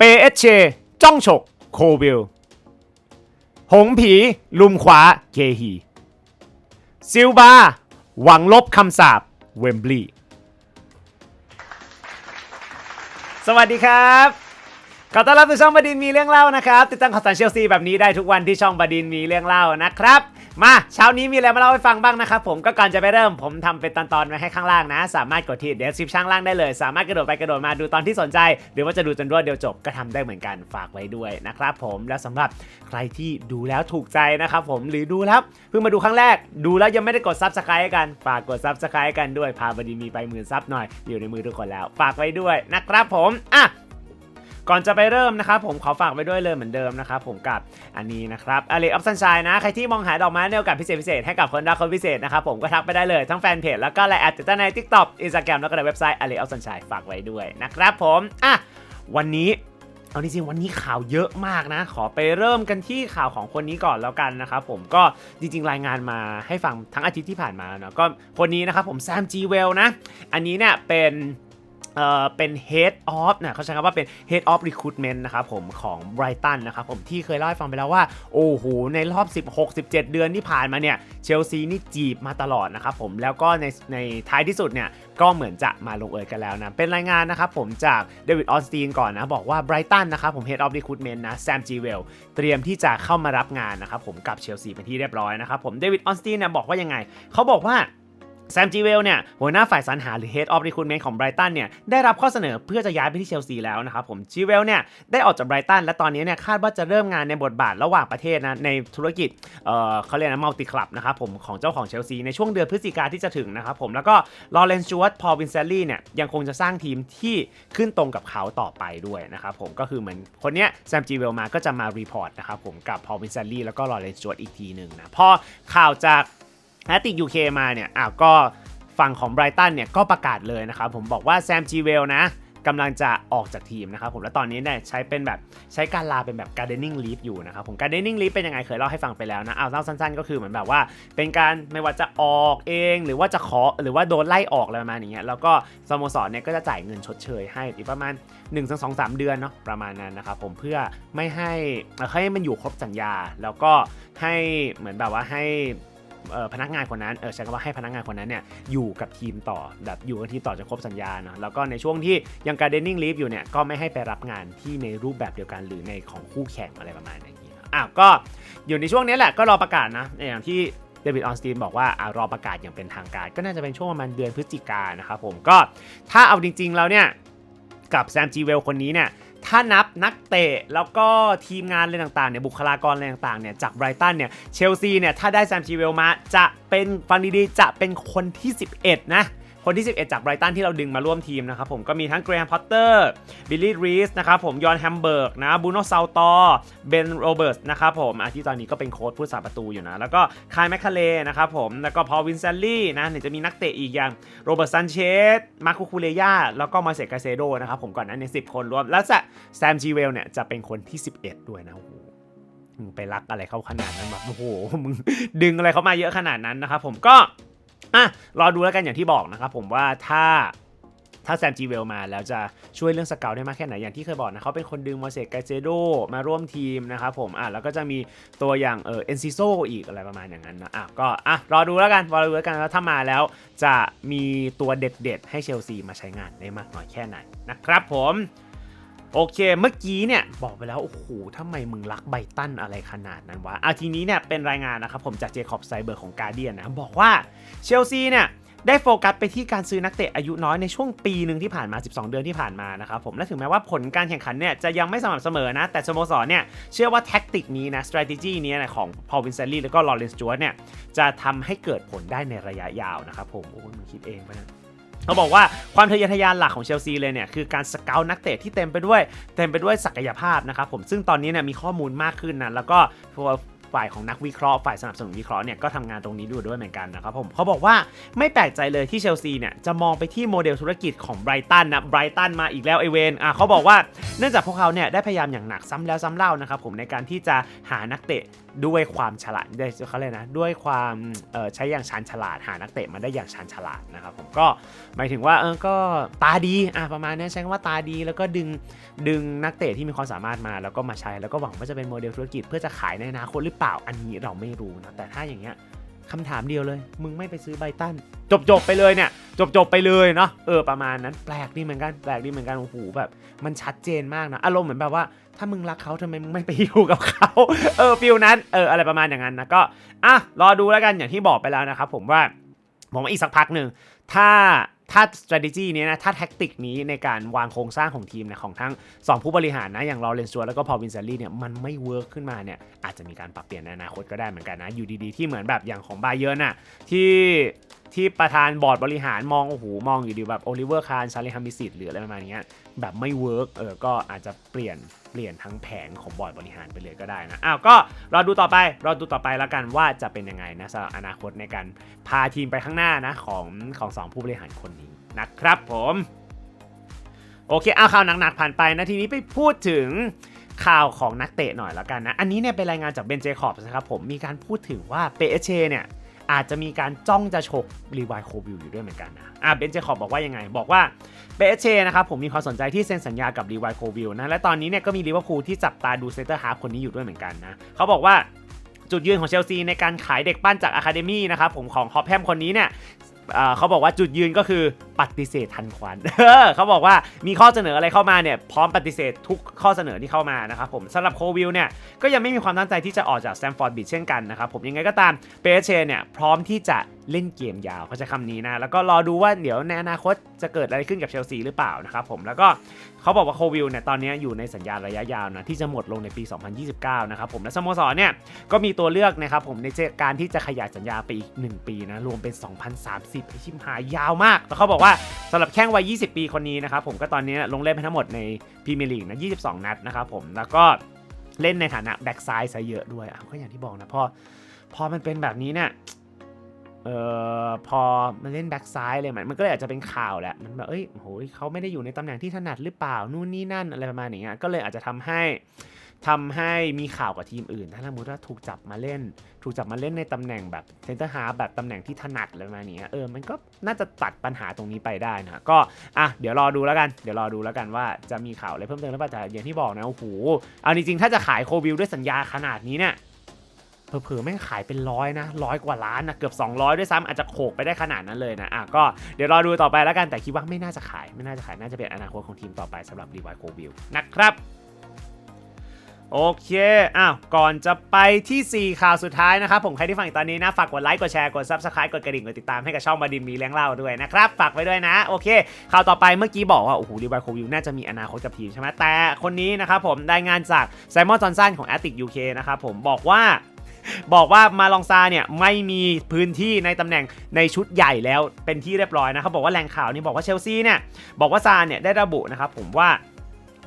เปเอชเชจ้องฉก โควิล หงผี ลุมขวา เคฮี ซิลบา หวังลบคำสาปเวมบลีย์สวัสดีครับขอต้อนรับสู่ช่องบดินทร์มีเรื่องเล่านะครับ ติดตามข่าวสารเชลซีแบบนี้ได้ทุกวันที่ช่องบดินทร์มีเรื่องเล่านะครับ มาเช้านี้มีอะไรมาเล่าให้ฟังบ้างนะครับผมก็ก่อนจะไปเริ่มผมทำเป็นตอนๆไว้ให้ข้างล่างนะ สามารถกดที่เดสคริปชั่นล่างได้เลย สามารถกระโดดไปกระโดดมาดูตอนที่สนใจ หรือว่าจะดูจนรวดเดียวจบก็ทำได้เหมือนกันฝากไว้ด้วยนะครับผมและสำหรับใครที่ดูแล้วถูกใจนะครับผมหรือดูแล้วเพิ่งมาดูครั้งแรก ดูแล้วยังไม่ได้กดซับสไครต์กันฝากกดซับสไครต์กันด้วยพาบดินทร์มีไปหมื่นซับหน่อย อยู่ในมือทุกคนแล้ว ฝากไว้ด้วยนะครับผมอะ ก่อนจะไปเริ่มนะครับผมขอฝากไว้ด้วยเลยเหมือนเดิมนะครับผมกับอันนี้นะครับอเล็กออฟซันชายนะ ใครที่มองหาดอกไม้ในโอกาสพิเศษพิเศษให้กับคนรักคนพิเศษนะครับผมก็ทักไปได้เลยทั้งแฟนเพจแล้วก็ไลน์แอดติดตั้งใน TikTok Instagram แล้วก็ในเว็บไซต์อเล็กออฟซันชายฝากไว้ด้วยนะครับผมอะวันนี้เอาจริงๆวันนี้ข่าวเยอะมากนะ ขอไปเริ่มกันที่ข่าวของคนนี้ก่อนแล้วกันนะครับผมก็จริงๆรายงานมาให้ฟังทั้งอาทิตย์ที่ผ่านมาเนาะก็คนนี้นะครับผมแซมจีเวลนะ อันนี้เนี่ยเป็น เอ่อเป็น Head of นะเขาใช้คำว่าเป็น Head of Recruitment นะครับผมของ Brighton นะครับผมที่เคยเล่าให้ฟังไปแล้วว่า โอ้โห ในรอบ 16-17 เดือนที่ผ่านมาเนี่ยเชลซีนี่จีบมาตลอดนะครับผมแล้วก็ในในท้ายที่สุดเนี่ยก็เหมือนจะมาลงเอยกันแล้วนะ เป็นรายงานนะครับผมจากเดวิดออสตีนก่อนนะ บอกว่า Brighton นะครับผม Head of Recruitment นะแซมจีเวลเตรียมที่จะเข้ามารับงานนะครับผมกับเชลซีเป็นที่เรียบร้อยนะครับผมเดวิดออสตีนเนี่ยบอกว่ายังไงเขาบอกว่า แซมจีเวลเนี่ยหัวหน้าฝ่ายสรรหาหรือ Head of Recruitment ของไบรตันเนี่ยได้รับข้อเสนอเพื่อจะย้ายไปที่เชลซีแล้วนะครับผมจีเวลเนี่ยได้ออกจากไบรตันและตอนนี้เนี่ยคาดว่าจะเริ่มงานในบทบาทระหว่างประเทศนะในธุรกิจเอ่อเขาเรียกนะมัลติคลับนะครับผมของเจ้าของเชลซีในช่วงเดือนพฤศจิกาที่จะถึงนะครับผมแล้วก็ลอเรนซ์จูวัตพอลวินเซลลี่เนี่ยยังคงจะสร้างทีมที่ขึ้นตรงกับเขาต่อไปด้วยนะครับผมก็คือเหมือนคนเนี้ยแซมจีเวลมาก็จะมารีพอร์ตนะครับผมกับพอลวินเซลลี่แล้วก็ลอเรนซ์จูวัตอีกทีหนึ่งนะพอข่าวจาก แอตติกยูเคมาเนี่ยอ้าวก็ฝั่งของไบรตันเนี่ยก็ประกาศเลยนะครับผมบอกว่าแซมจีเวลนะกำลังจะออกจากทีมนะครับผมและตอนนี้เนี่ยใช้เป็นแบบใช้การลาเป็นแบบ gardening leave อยู่นะครับผม gardening leave เป็นยังไงเคยเล่าให้ฟังไปแล้วนะ เอาเล่าสั้นๆ ก็คือเหมือนแบบว่า เป็นการไม่ว่าจะออกเองหรือว่าจะขอหรือว่าโดนไล่ออกอะไรประมาณอย่างเงี้ยแล้วก็สโมสรเนี่ยก็จะจ่ายเงินชดเชยให้อีกประมาณ1 2 3เดือนเนาะประมาณนั้นนะครับผมเพื่อไม่ให้เอ่ให้มันอยู่ครบสัญญา แล้วก็ให้เหมือนแบบว่าให้ พนักงานคนนั้นเออใช้คำว่าให้พนักงานคนนั้นเนี่ยอยู่กับทีมต่อแบบอยู่กับทีมต่อจนครบสัญญาเนาะแล้วก็ในช่วงที่ยังการเดนนิ่งลีฟอยู่เนี่ยก็ไม่ให้ไปรับงานที่ในรูปแบบเดียวกันหรือในของคู่แข่งอะไรประมาณอย่างนี้อะก็อยู่ในช่วงนี้แหละก็รอประกาศนะอย่างที่เดวิดออนสตีนบอกว่าอะรอประกาศอย่างเป็นทางการ ก็น่าจะเป็นช่วงประมาณเดือนพฤศจิกายนนะครับผมก็ถ้าเอาจริงๆแล้วเนี่ยกับแซมจีเวลคนนี้เนี่ย ถ้านับนักเตะแล้วก็ทีมงานอะไรต่างๆเนี่ยบุคลากรอะไรต่างๆเนี่ยจากไบรตันเนี่ยเชลซีเนี่ยถ้าได้แซมจีเวลมาจะเป็นฟังดีๆจะเป็นคนที่ 11 นะ คนที่ 11 จากไบรตันที่เราดึงมาร่วมทีมนะครับผมก็มีทั้งเกรแฮมพอตเตอร์บิลลี่รีสนะครับผมยอนแฮมเบิร์กนะบูโนซาตอเบนโรเบิร์ตนะครับผมอะที่ตอนนี้ก็เป็นโค้ชผู้สาประตูอยู่นะ แล้วก็คายแมคคาเลนะครับผมแล้วก็พอวินเซลลี่นะเดี๋ยวจะมีนักเตะอีกอย่างโรเบิร์ตซันเชสมาคูคูเลยาแล้วก็มาเซกาเซโดนะครับผมก่อนนั้นเนี่ยสิคนรวม แล้วจะแซมจีเวลเนี่ยจะเป็นคนที่ 11 ด้วยนะโอ้โหมึงไปรักอะไรเขาขนาดนั้นแบบโอ้โหมึงดึงอะไรเขามาเยอะขนาดนั้นนะครับผมก็ อะรอดูแล้วกันอย่างที่บอกนะครับผมว่าถ้าถ้าแซมจีเวลมาแล้วจะช่วยเรื่องสเกลได้มากแค่ไหน อย่างที่เคยบอกนะเขาเป็นคนดึงมาเซกาเซโดมาร่วมทีมนะครับผมอะแล้วก็จะมีตัวอย่างเออเอนซิโซอีกอะไรประมาณอย่างนั้นนะอะก็อะรอดูแล้วกันรอดูแล้วกันว่าถ้ามาแล้วจะมีตัวเด็ดๆ ให้เชลซีมาใช้งานได้มากน้อยแค่ไหนนะครับผม โอเค เมื่อกี้เนี่ยบอกไปแล้วโอ้โหทำไมมึงรักไบตันอะไรขนาดนั้นวะอะทีนี้เนี่ยเป็นรายงานนะครับผมจากเจคอบไซเบอร์ของการเดียนนะบอกว่าเชลซีเนี่ยได้โฟกัสไปที่การซื้อนักเตะอายุน้อยในช่วงปีหนึ่งที่ผ่านมา 12 เดือนที่ผ่านมานะครับผมและถึงแม้ว่าผลการแข่งขันเนี่ยจะยังไม่สม่ำเสมอนะ แต่สโมสรเนี่ยเชื่อว่าแท็กติกนี้นะ strategy นี้นะของพอลวินเซลลี่แล้วก็ลอเรนซ์จวตเนี่ยจะทำให้เกิดผลได้ในระยะยาวนะครับผมโอ้ยมึงคิดเองไปนี่ย เขาบอกว่าความทะเยอทะยานหลักของเชลซีเลยเนี่ยคือการสเกลนักเตะที่เต็มไปด้วยเต็มไปด้วยศักยภาพนะครับผมซึ่งตอนนี้เนี่ยมีข้อมูลมากขึ้นนะแล้วก็ ฝ่ายของนักวิเคราะห์ฝ่ายสนับสนุนวิเคราะห์เนี่ยก็ทำงานตรงนี้ด้วยด้วยเหมือนกันนะครับผมเขาบอกว่าไม่แปลกใจเลยที่เชลซีเนี่ยจะมองไปที่โมเดลธุรกิจของไบรตันนะไบรตันมาอีกแล้วไอเวนอะเขาบอกว่าเนื่องจากพวกเขาเนี่ยได้พยายามอย่างหนักซ้ำแล้วซ้ำเล่านะครับผมในการที่จะหานักเตะด้วยความฉลาดได้เขาเลยนะด้วยความใช้อย่างชาญฉลาดหานักเตะมาได้อย่างชาญฉลาดนะครับผมก็หมายถึงว่าเออก็ตาดีอะประมาณนี้ใช้คำว่าตาดี แล้วก็ดึงดึงนักเตะที่มีความสามารถมาแล้วก็มาใช้แล้วก็หวังว่าจะเป็นโมเดลธุรกิจเพื่อจะขายในอนาคตหรือเปล่าอันนี้เราไม่รู้นะแต่ถ้าอย่างเงี้ยคำถามเดียวเลย มึงไม่ไปซื้อไบตันจบจบไปเลยเนี่ย จบจบไปเลยเนาะเออประมาณนั้นแปลกดีเหมือนกันแปลกดีเหมือนกันโอ้โหแบบมันชัดเจนมากนะอารมณ์เหมือนแบบว่า ถ้ามึงรักเขาทำไมมึงไม่ไปอยู่กับเขาเออฟิลนั้นเอออะไรประมาณอย่างนั้นนะก็อะรอดูแล้วกันอย่างที่บอกไปแล้วนะครับผมว่าผมว่าอีกสักพักหนึ่งถ้า ถ้า strategy นี้นะ ถ้าแท็กติกนี้ในการวางโครงสร้างของทีมนะของทั้ง 2 ผู้บริหารนะ อย่างลอเรนซัวแล้วก็พอวินเซลลี่เนี่ย มันไม่เวิร์กขึ้นมาเนี่ย อาจจะมีการปรับเปลี่ยนในอนาคตก็ได้เหมือนกันนะ อยู่ดีๆ ที่เหมือนแบบอย่างของบาเยอร์น่ะที่ ที่ประธานบอร์ดบริหารมองโอ้โหมองอยู่ดีแบบโอลิเวอร์คาร์ซาเลฮัมมิสิตหรืออะไรประมาณนี้แบบไม่เวิร์กเออก็อาจจะเปลี่ยนเปลี่ยนทั้งแผงของบอร์ดบริหารไปเลยก็ได้นะอ้าวก็รอดูต่อไปรอดูต่อไปแล้วกันว่าจะเป็นยังไงนะสำหรับอนาคตในการพาทีมไปข้างหน้านะของของสองผู้บริหารคนนี้นะครับผมโอเคเอาข่าวหนักๆผ่านไปนะทีนี้ไปพูดถึงข่าวของนักเตะหน่อยแล้วกันนะ อันนี้เนี่ยเป็นรายงานจากเบนเจคอบส์นะครับผมมีการพูดถึงว่าเปเชเนี่ย อาจจะมีการจ้องจะฉกรีวายโควิลอยู่ด้วยเหมือนกันนะอะเบนเจคอบบอกว่ายังไง บอกว่าเปเชนะครับผมมีความสนใจที่เซ็นสัญญากับรีวายโควิลนะ และตอนนี้เนี่ยก็มีลิเวอร์พูลที่จับตาดูเซนเตอร์ฮาร์ฟคนนี้อยู่ด้วยเหมือนกันนะ เขาบอกว่าจุดยืนของเชลซีในการขายเด็กปั้นจากอะคาเดมี่นะครับผมของฮอปแฮมคนนี้เนี่ย เขาบอกว่าจุดยืนก็คือปฏิเสธทันควันเขาบอกว่ามีข้อเสนออะไรเข้ามาเนี่ยพร้อมปฏิเสธทุกข้อเสนอที่เข้ามานะครับผมสำหรับโควิลเนี่ยก็ยังไม่มีความตั้งใจที่จะออกจากแซมฟอร์ดบิดเช่นกันนะครับผมยังไงก็ตามเปเชเนี่ยพร้อมที่จะ เล่นเกมยาวเขาใช้คำนี้นะ แล้วก็รอดูว่าเดี๋ยวในอนาคตจะเกิดอะไรขึ้นกับเชลซีหรือเปล่านะครับผมแล้วก็เขาบอกว่าโควิลเนี่ยตอนนี้อยู่ในสัญญาระยะยาวนะที่จะหมดลงในปี 2029 นะครับผมและสโมสรเนี่ยก็มีตัวเลือกนะครับผมในการที่จะขยายสัญญาไปอีก 1 ปีนะรวมเป็น 2030ไอชิมหายยาวมากแต่เขาบอกว่าสำหรับแข้งวัย 20 ปีคนนี้นะครับผมก็ตอนนี้ลงเล่นไปทั้งหมดในพรีเมียร์ลีกนะ 22 นัดนะครับผมแล้วก็เล่นในฐานะแบ็กซ้ายซะเยอะด้วยอะก็อย่างที่บอกนะพอพอมันเป็นแบบนี้เนี่ย เอ่อพอมันเล่นแบ็กซ้ายเลยมันมันก็เลยอาจจะเป็นข่าวแหละมันแบบเอ้ยโหยเขาไม่ได้อยู่ในตำแหน่งที่ถนัดหรือเปล่านู่นนี่นั่นอะไรประมาณอย่างเงี้ยก็เลยอาจจะทำให้ทำให้มีข่าวกับทีมอื่น ถ้าสมมติว่าถูกจับมาเล่น ถูกจับมาเล่นในตำแหน่งแบบเซนเตอร์ฮาแบบตำแหน่งที่ถนัดอะไรประมาณนี้เออมันก็น่าจะตัดปัญหาตรงนี้ไปได้นะก็อะเดี๋ยวรอดูแล้วกันเดี๋ยวรอดูแล้วกันว่าจะมีข่าวอะไรเพิ่มเติมหรือเปล่าแต่อย่างที่บอกนะโอ้โหเอาจริงๆถ้าจะขายโควิลด้วยสัญญาขนาดนี้เนี่ย เผลอๆแม่งขายเป็นร้อยนะร้อยกว่าล้านนะเกือบ 200 ด้วยซ้ำอาจจะโขกไปได้ขนาดนั้นเลยนะอะก็เดี๋ยวรอดูต่อไปแล้วกันแต่คิดว่าไม่น่าจะขายไม่น่าจะขายน่าจะเป็นอนาคตของทีมต่อไปสำหรับรีวายโควิลนะครับโอเค อ้าว ก่อนจะไปที่ 4 ข่าวสุดท้ายนะครับ ผมใครที่ฟังอยู่ตอนนี้นะ ฝากกดไลค์ กดแชร์ กด Subscribe กดกระดิ่ง กดติดตามให้กับช่องบาดินมีเลี้ยงเล่าด้วยนะครับ ฝากไว้ด้วยนะ โอเค ข่าวต่อไปเมื่อกี้บอกว่า โอ้โหรีบายโควิวน่าจะมีอนาคตกับทีมใช่ไหมแต่คนนี้นะครับผมได้งานจากไซมอนจอห์นสันของ a t t i c UK นะครับผมบอกว่า บอกว่ามาลองซาเนี่ยไม่มีพื้นที่ในตำแหน่งในชุดใหญ่แล้วเป็นที่เรียบร้อยนะครับบอกว่าแหล่งข่าวนี่บอกว่าเชลซีเนี่ยบอกว่าซาเนี่ยได้ระบุนะครับผมว่า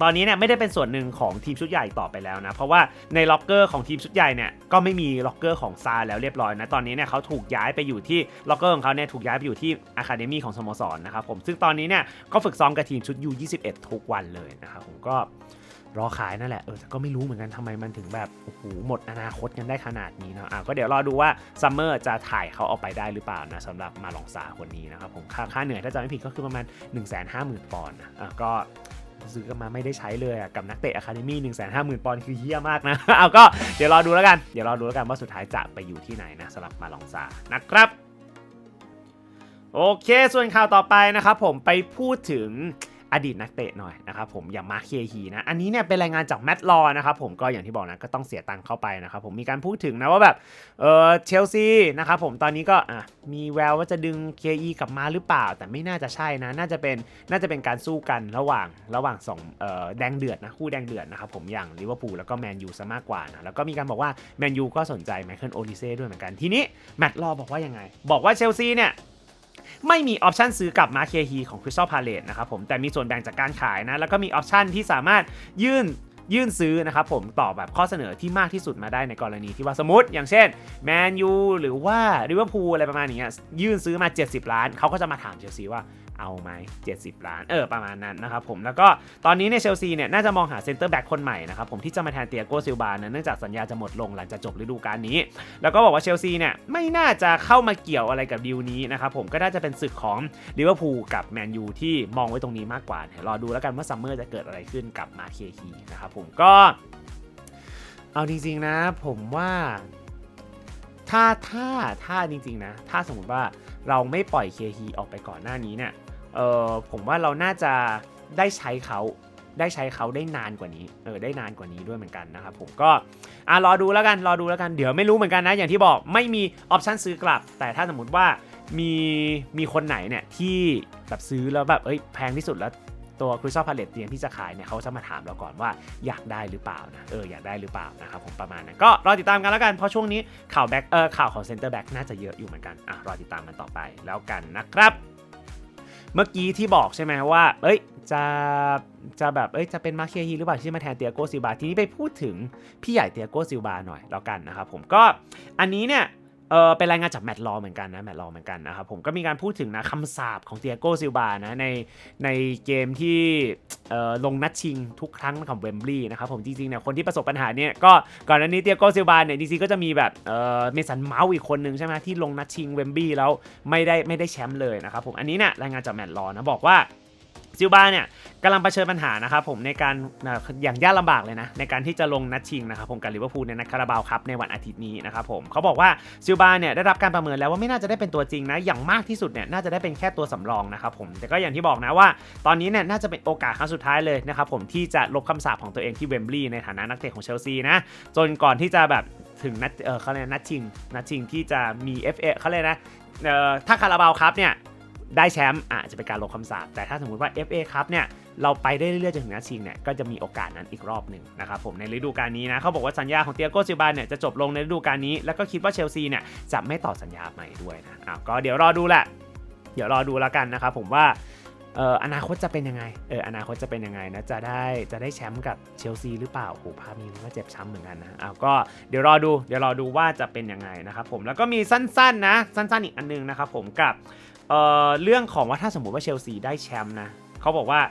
ตอนนี้เนี่ยไม่ได้เป็นส่วนหนึ่งของทีมชุดใหญ่ต่อไปแล้วนะ เพราะว่าในล็อกเกอร์ของทีมชุดใหญ่เนี่ยก็ไม่มีล็อกเกอร์ของซาแล้วเรียบร้อยนะ ตอนนี้เนี่ยเขาถูกย้ายไปอยู่ที่ล็อกเกอร์ของเขาเนี่ยถูกย้ายไปอยู่ที่อะคาเดมี่ของสโมสรนะครับผมซึ่งตอนนี้เนี่ยก็ฝึกซ้อมกับทีมชุด U21 ทุกวันเลยนะครับผมก็ รอขายนั่นแหละเออแต่ก็ไม่รู้เหมือนกันทำไมมันถึงแบบโอ้โหหมดอนาคตกันได้ขนาดนี้เนาะอะก็เดี๋ยวรอดูว่าซัมเมอร์จะถ่ายเขาออกไปได้หรือเปล่านะสำหรับมาลองซาคนนี้นะครับผมค่าค่าเหนื่อยถ้าจำไม่ผิดก็คือประมาณ 1 5 0 0 0 0ปอนด์นะอะก็ซื้อกันมาไม่ได้ใช้เลยอะกับนักเตะอะคาเดมี่หนึ่งแสนห้าหมื่นปอนด์คือเฮี้ยมากนะ เอาก็เดี๋ยวรอดูแล้วกัน เดี๋ยวรอดูแล้วกันว่าสุดท้ายจะไปอยู่ที่ไหนนะสำหรับมาลองซานะครับ โอเค ส่วนข่าวต่อไปนะครับผมไปพูดถึง อดีตนักเตะหน่อยนะครับผมอย่างมาร์คเคฮีนะอันนี้เนี่ยเป็นรายงานจากแมตต์ลอนะครับผมก็อย่างที่บอกนะก็ต้องเสียตังค์เข้าไปนะครับผมมีการพูดถึงนะว่าแบบเออเชลซีนะครับผมตอนนี้ก็อะมีแววว่าจะดึง KE กลับมาหรือเปล่า แต่ไม่น่าจะใช่นะน่าจะเป็นน่าจะเป็นการสู้กันระหว่างระหว่างสองเอ่อแดงเดือดนะคู่แดงเดือดนะครับผมอย่างลิเวอร์พูลแล้วก็แมนยูซะมากกว่านะแล้วก็มีการบอกว่าแมนยูก็สนใจไมเคิลโอลิเซ่ด้วยเหมือนกันทีนี้แมตต์ลอบอกว่ายังไง บอกว่าเชลซีเนี่ย ไม่มีออปชันซื้อกลับมาเคฮีของ Crystal Palace นะครับผมแต่มีส่วนแบ่งจากการขายนะแล้วก็มีออปชันที่สามารถยื่นยื่นซื้อนะครับผมต่อแบบข้อเสนอที่มากที่สุดมาได้ในกรณีที่ว่าสมมติ อย่างเช่นแมนยูหรือว่าลิเวอร์พูลอะไรประมาณนี้ยื่นซื้อมา 70 ล้านเขาก็จะมาถามเชลซีว่า เอาไหม70 ล้าน เออ ประมาณนั้นนะครับผม แล้วก็ตอนนี้ในเชลซีเนี่ย น่าจะมองหาเซนเตอร์แบ็กคนใหม่นะครับผมที่จะมาแทนเตียโกซิลบานะเนื่องจากสัญญาจะหมดลงหลังจากจบฤดูกาลนี้ แล้วก็บอกว่าเชลซีเนี่ย ไม่น่าจะเข้ามาเกี่ยวอะไรกับดีลนี้นะครับผมก็น่าจะเป็นศึกของลิเวอร์พูลกับแมนยูที่มองไว้ตรงนี้มากกว่าเดี๋ยวรอดูแล้วกันว่าซัมเมอร์จะเกิดอะไรขึ้นกับมาเคฮีนะครับผมก็ เอาจริงๆนะผมว่าถ้าถ้าถ้าจริงๆนะ ถ้าสมมติว่าเราไม่ปล่อยเคฮีออกไปก่อนหน้านี้เนี่ย เออผมว่าเราน่าจะได้ใช้เขาได้ใช้เขาได้นานกว่านี้เออได้นานกว่านี้ด้วยเหมือนกันนะครับผมก็อะรอดูแล้วกันรอดูแล้วกันเดี๋ยวไม่รู้เหมือนกันนะ อย่างที่บอกไม่มีออปชันซื้อกลับ แต่ถ้าสมมติว่ามีมีคนไหนเนี่ยที่แบบซื้อแล้วแบบเอ้ยแพงที่สุดแล้วตัวคริสตัลพาเลตเตียงที่จะขายเนี่ยเขาจะมาถามเราก่อนว่าอยากได้หรือเปล่านะเอออยากได้หรือเปล่านะครับผมประมาณนั้นก็รอติดตามกันแล้วกันเพราะช่วงนี้ข่าวแบ็คเออข่าวของเซ็นเตอร์แบ็กน่าจะเยอะอยู่เหมือนกันอะรอติดตามกันต่อไปแล้วกันนะครับ เมื่อกี้ที่บอกใช่ไหมว่า เอ้ย จะจะแบบ เอ้ย จะเป็นมาเคียฮีหรือเปล่าที่มาแทนเตียโกซิลบา ทีนี้ไปพูดถึงพี่ใหญ่เตียโกซิลบาหน่อยแล้วกันนะครับผมก็อันนี้เนี่ย เออเป็นรายงานจากแมตต์ลอเหมือนกันนะแมตต์ลอเหมือนกันนะครับผมก็มีการพูดถึงนะคำสาปของเตียโกซิลบานะในในเกมที่เออลงนัดชิงทุกครั้งของเวมบลีย์นะครับผมจริงๆเนี่ยคนที่ประสบปัญหาเนี่ยก็ก่อนหน้านี้เตียโกซิลบาเนี่ยจริงๆก็จะมีแบบเออเมสันเมาส์อีกคนนึงใช่ไหมที่ลงนัดชิงเวมบลีย์แล้วไม่ได้ไม่ได้แชมป์เลยนะครับผมอันนี้เนี่ยรายงานจากแมตต์ลอนะบอกว่า ซิลบาเนี่ยกำลังเผชิญปัญหานะครับผมในการเอ่ออย่างยากลำบากเลยนะ ในการที่จะลงนัดชิงนะครับผมกับลิเวอร์พูลในนัดคาราบาวครับในวันอาทิตย์นี้นะครับผมเขาบอกว่าซิลบาเนี่ยได้รับการประเมินแล้วว่าไม่น่าจะได้เป็นตัวจริงนะ อย่างมากที่สุดเนี่ยน่าจะได้เป็นแค่ตัวสำรองนะครับผมแต่ก็อย่างที่บอกนะว่า ตอนนี้เนี่ยน่าจะเป็นโอกาสครั้งสุดท้ายเลยนะครับผมที่จะลบคำสาปของตัวเองที่เวมบลีย์ในฐานะนักเตะของเชลซีนะจนก่อนที่จะแบบถึงนัดเออเขาเรียกนัดชิงนัดชิงที่จะมี FA เขาเรียกนะเอ่อถ้าคาราบาวครับเนี่ย ได้แชมป์อาจจะเป็นการลงคำสาปแต่ถ้าสมมุติว่า FA ครับเนี่ยเราไปได้เรื่อยๆจนถึงนัดชิงเนี่ยก็จะมีโอกาสนั้นอีกรอบหนึ่งนะครับผมในฤดูกาลนี้นะเขาบอกว่าสัญญาของเตียโกซิบาเนี่ยจะจบลงในฤดูกาลนี้ แล้วก็คิดว่าเชลซีเนี่ยจะไม่ต่อสัญญาใหม่ด้วยนะอ้าวก็เดี๋ยวรอดูแหละเดี๋ยวรอดูแล้วกันนะครับผมว่า เอออนาคตจะเป็นยังไง เอออนาคตจะเป็นยังไงนะ จะได้จะได้แชมป์กับเชลซีหรือเปล่าโอ้โหภาพนี้มันก็เจ็บช้ำเหมือนกันนะอ้าวก็เดี๋ยวรอดูเดี๋ยวรอดูว่าจะเป็นยังไงนะครับผมแล้วก็มีสั้นๆนะสั้นๆอีกอันนึงนะครับผมกับเอ่อเรื่องของว่าถ้าสมมติว่าเชลซีได้แชมป์นะ เขาบอกว่า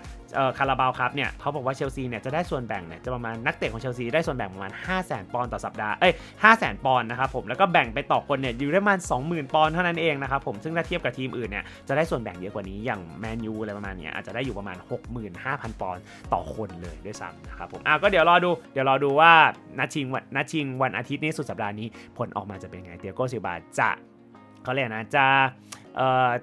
คาราบาวครับเนี่ยเขาบอกว่าเชลซีเนี่ยจะได้ส่วนแบ่งเนี่ยจะประมาณนักเตะของเชลซีได้ส่วนแบ่งประมาณ 5 0 0 0 0 0ปอนด์ต่อสัปดาห์เอ้ย5 0 0 0 0 0ปอนด์นะครับผมแล้วก็แบ่งไปต่อคนเนี่ยอยู่ได้ประมาณ 20,000 ปอนด์เท่านั้นเองนะครับผมซึ่งถ้าเทียบกับทีมอื่นเนี่ยจะได้ส่วนแบ่งเยอะกว่านี้อย่างแมนยูอะไรประมาณเนี้ยอาจจะได้อยู่ประมาณ 65,000 ปอนด์ต่อคนเลยด้วยซ้ำนะครับผมอะก็เดี๋ยวรอดูเดี๋ยวรอดูว่านัดชิงวันนัดชิงวันอาทิตย์นี้สุดสัปดาห์นี้ผลออกมาจะเป็นไงเตียโกซิบาจะเขาเรียกนะจะ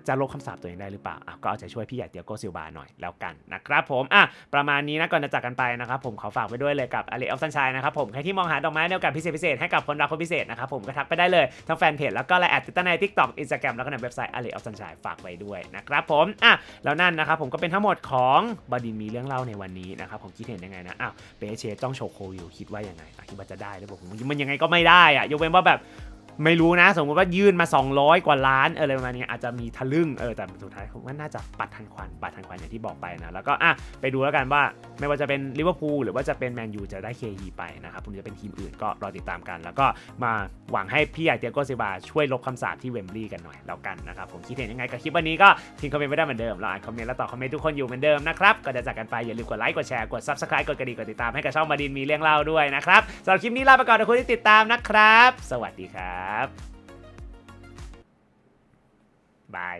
จะลบคำสาปตัวเองได้หรือเปล่า ก็เอาใจช่วยพี่ใหญ่เตียโกซิลบาหน่อยแล้วกันนะครับผมอะประมาณนี้นะก่อนจะจากกันไปนะครับผมขอฝากไว้ด้วยเลยกับอเลออฟซันชัยนะครับผมใครที่มองหาดอกไม้ในโอกาสพิเศษพิเศษให้กับคนรักคนพิเศษนะครับผมก็ทักไปได้เลยทั้งแฟนเพจแล้วก็ไลน์แอดติดตั้งในทิกตอกอินสตาแกรมแล้วก็ในเว็บไซต์อเลออฟซันชัยฝากไว้ด้วยนะครับผมอะแล้วนั่นนะครับผมก็เป็นทั้งหมดของบดินมีเรื่องเล่าในวันนี้นะครับผมคิดเห็นยังไงนะอ้าวเปเชต้องโชว์โควิวคิดว่ายังไงคิดว่าจะได้หรือเปล่าผมมันยังไงก็ไม่ได้อะยกเว้นว่าแบบ ไม่รู้นะ สมมติว่ายื่นมา 200 กว่าล้านอะไรประมาณนี้อาจจะมีทะลึ่งเออแต่สุดท้ายผมว่าน่าจะปัดทันควันปัดทันควันอย่างที่บอกไปนะ แล้วก็อะไปดูแล้วกันว่าไม่ว่าจะเป็นลิเวอร์พูลหรือว่าจะเป็นแมนยูจะได้เคยีไปนะครับผมจะเป็นทีมอื่นก็รอติดตามกัน แล้วก็มาหวังให้พี่ใหญ่เตียโกซิบาช่วยลบคำสาปที่เวมบลีย์กันหน่อยแล้วกันนะครับผมคิดเห็นยังไงกับคลิปวันนี้ก็ทิ้งคอมเมนต์ไว้ได้เหมือนเดิมเราอ่านคอมเมนต์และตอบคอมเมนต์ทุกคนอยู่เหมือนเดิมนะครับก็จะจากกันไปอย่าลืมกดไลค์กดแชร์กด subscribe กดกระดิ่งกดติดตามให้กับช่องมาดินมีเรื่องเล่าด้วยนะครับสำหรับคลิปนี้ลาไปก่อนขอบคุณที่ติดตามนะครับ สวัสดีครับบาย